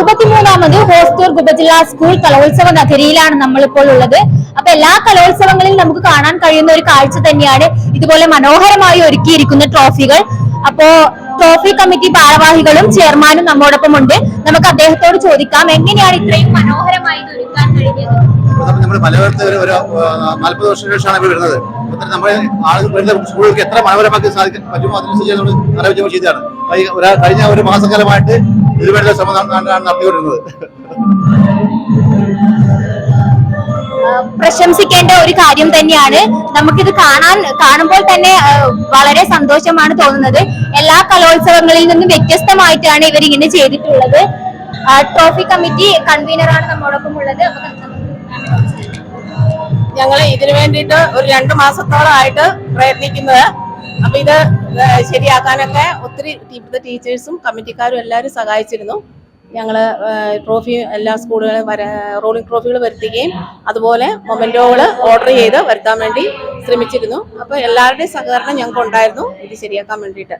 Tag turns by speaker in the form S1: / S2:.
S1: അറുപത്തിമൂന്നാമത് ഹോസ്തൂർ ഉപജില്ലാ സ്കൂൾ കലോത്സവ നഗരിയിലാണ് നമ്മളിപ്പോൾ ഉള്ളത്. അപ്പൊ എല്ലാ കലോത്സവങ്ങളിലും നമുക്ക് കാണാൻ കഴിയുന്ന ഒരു കാഴ്ച തന്നെയാണ് ഇതുപോലെ മനോഹരമായി ഒരുക്കിയിരിക്കുന്ന ട്രോഫികൾ. അപ്പോ ട്രോഫി കമ്മിറ്റി ഭാരവാഹികളും ചെയർമാനും നമ്മോടൊപ്പം ഉണ്ട്. നമുക്ക് അദ്ദേഹത്തോട് ചോദിക്കാം എങ്ങനെയാണ് ഇത്രയും മനോഹരമായി ഒരുക്കാൻ കഴിഞ്ഞത്?
S2: നമ്മൾ ഒരു നാൽപ്പത് വർഷത്തിന് ശേഷമാണ് ഇവിടെ വരുന്നത്. നമ്മുടെ ആളുകൾ വരുന്ന സ്കൂളുകൾക്ക് എത്ര മനോഹരമാക്കി സാധിക്കാൻ പറ്റുമോ? അതിനനുസരിച്ച് നമ്മൾ ആലോചിച്ച് ചെയ്തതാണ്. കഴിഞ്ഞ ഒരു മാസക്കാലമായിട്ട് ഇതിനുവേണ്ട ശ്രമം നട- നട- നടത്തിക്കൊണ്ടിരുന്നത്
S1: പ്രശംസിക്കേണ്ട ഒരു കാര്യം തന്നെയാണ്. നമുക്കിത് കാണാൻ കാണുമ്പോൾ തന്നെ വളരെ സന്തോഷമാണ് തോന്നുന്നത്. എല്ലാ കലോത്സവങ്ങളിൽ നിന്നും വ്യത്യസ്തമായിട്ടാണ് ഇവർ ഇങ്ങനെ ചെയ്തിട്ടുള്ളത് ട്രോഫി കമ്മിറ്റി കൺവീനറാണ് നമ്മോടൊപ്പം ഉള്ളത്.
S3: ഞങ്ങൾ ഇതിനു വേണ്ടിയിട്ട് ഒരു രണ്ടു മാസത്തോളമായിട്ട് പ്രയത്നിക്കുന്നത് അപ്പൊ ഇത് ശരിയാക്കാനൊക്കെ ഒത്തിരി ഇവിടുത്തെ ടീച്ചേഴ്സും കമ്മിറ്റിക്കാരും എല്ലാവരും സഹായിച്ചിരുന്നു. ഞങ്ങൾ ട്രോഫി എല്ലാ സ്കൂളുകളും വര റോളിംഗ് ട്രോഫികൾ വരുത്തുകയും അതുപോലെ മൊമെന്റോകൾ ഓർഡർ ചെയ്ത് വരുത്താൻ വേണ്ടി ശ്രമിച്ചിരുന്നു. അപ്പോൾ എല്ലാവരുടെയും സഹകരണം ഞങ്ങൾക്ക് ഉണ്ടായിരുന്നു ഇത് ശരിയാക്കാൻ വേണ്ടിയിട്ട്.